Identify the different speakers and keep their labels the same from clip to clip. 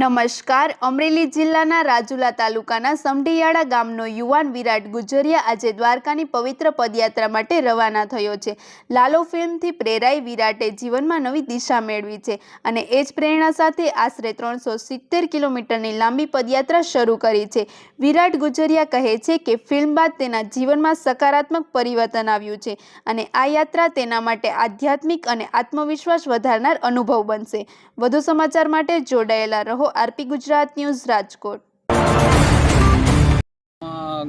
Speaker 1: નમસ્કાર. અમરેલી જિલ્લાના રાજુલા તાલુકાના સમઢિયાળા ગામનો યુવાન વિરાટ ગુજરિયા આજે દ્વારકાની પવિત્ર પદયાત્રા માટે રવાના થયો છે. લાલો ફિલ્મથી પ્રેરાઈ વિરાટે જીવનમાં નવી દિશા મેળવી છે અને એ જ પ્રેરણા સાથે આશરે ત્રણસો સિત્તેર કિલોમીટરની લાંબી પદયાત્રા શરૂ કરી છે. વિરાટ ગુજરિયા કહે છે કે ફિલ્મ બાદ તેના જીવનમાં સકારાત્મક પરિવર્તન આવ્યું છે અને આ યાત્રા તેના માટે આધ્યાત્મિક અને આત્મવિશ્વાસ વધારનાર અનુભવ બનશે. વધુ સમાચાર માટે જોડાયેલા રહો આરપી ગુજરાત ન્યૂઝ રાજકોટ.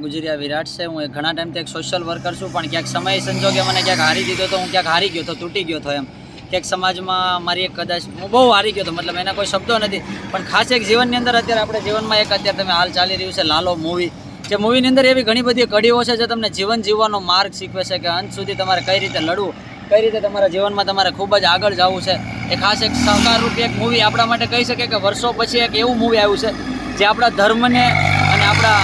Speaker 2: ગુજરિયા વિરાટ છે, હું ઘણા ટાઈમથી એક સોશિયલ વર્કર છું, પણ ક્યાંક સમય સંજોગે મને ક્યાંક હારી દીધો તો હું ક્યાંક હારી ગયો તો તૂટી ગયો તો એમ. ક્યાંક સમાજમાં મારી એક કદાચ હું બહુ હારી ગયો તો મતલબ એના કોઈ શબ્દો નથી. પણ ખાસ એક જીવનની અંદર અત્યારે આપણે જીવનમાં એક અત્યારે તમે હાલ ચાલી રહ્યું છે, લાલો મૂવી જે મૂવીની અંદર એવી ઘણી બધી કડીઓ છે જે તમને જીવન જીવવાનો માર્ગ શીખવે છે કે અંત સુધી તમારે કઈ રીતે લડવું, કઈ રીતે તમારા જીવનમાં તમારે ખૂબ જ આગળ જવું છે. એ ખાસ એક સહકારરૂપી એક મૂવી આપણા માટે કહી શકે કે વર્ષો પછી એક એવું મૂવી આવ્યું છે, જે આપણા ધર્મને અને આપણા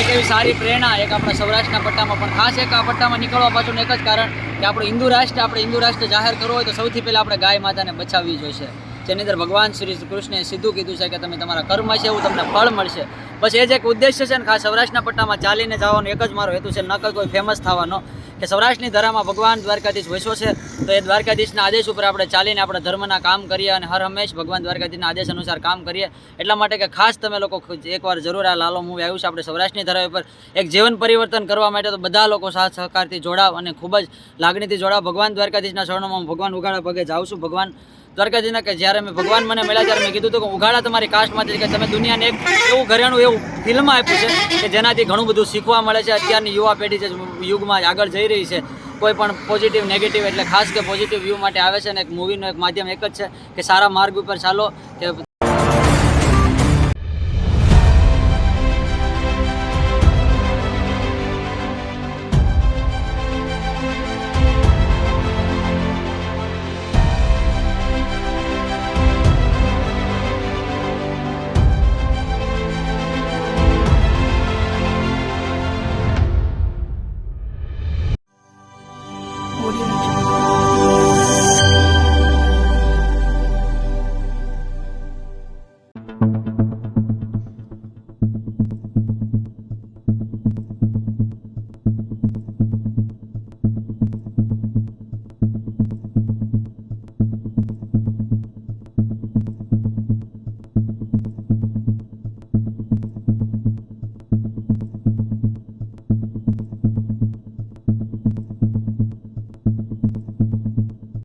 Speaker 2: એક એવી સારી પ્રેરણા, એક આપણા સૌરાષ્ટ્રના પટ્ટામાં પણ ખાસ એક આ પટ્ટામાં નીકળવા પાછળનું એક જ કારણ કે આપણું હિન્દુ રાષ્ટ્ર, આપણે હિન્દુ રાષ્ટ્ર જાહેર કરવું હોય તો સૌથી પહેલાં આપણે ગાય માતાને બચાવવી જોઈશે. જેની અંદર ભગવાન શ્રી કૃષ્ણે સીધું કીધું છે કે તમે તમારા કર્મ છે એવું તમને ફળ મળશે. બસ એ જ એક ઉદ્દેશ્ય છે ને ખાસ સૌરાષ્ટ્રના પટ્ટામાં ચાલીને જવાનો એક જ મારો હેતુ છે, ન કોઈ ફેમસ થવાનો. કે સૌરાષ્ટ્રની ધરામાં ભગવાન દ્વારકાધીશ વસ્યો છે, તો એ દ્વારકાધીશના આદેશ ઉપર આપણે ચાલીને આપણે ધર્મના કામ કરીએ અને હર હંમેશ ભગવાન દ્વારકાધીશના આદેશ અનુસાર કામ કરીએ. એટલા માટે કે ખાસ તમે લોકો એકવાર જરૂર આ લાલો મૂવી આવ્યું છે, આપણે સૌરાષ્ટ્રની ધરા ઉપર એક જીવન પરિવર્તન કરવા માટે તો બધા લોકો સાથ સહકારથી જોડાવ અને ખૂબ જ લાગણીથી જોડાવ. ભગવાન દ્વારકાધીશના શરણોમાં ભગવાન ઉગાડા પગે જાઉં છું. ભગવાન દ્વારકાધીશના કે જ્યારે મેં ભગવાન મને મળ્યા ત્યારે મેં કીધું હતું કે ઉઘાડા તમારી કાસ્ટમાંથી કે તમે દુનિયાને એક એવું ઘરેણું એવું ફિલ્મ આપ્યું છે કે જેનાથી ઘણું બધું શીખવા મળે છે. અત્યારની યુવા પેઢી છે, યુગમાં આગળ જઈ રહી છે. કોઈ પણ પોઝિટિવ નેગેટિવ એટલે ખાસ કે પોઝિટિવ વ્યૂ માટે આવે છે ને એક મૂવીનું એક માધ્યમ એક જ છે કે સારા માર્ગ ઉપર ચાલો, કે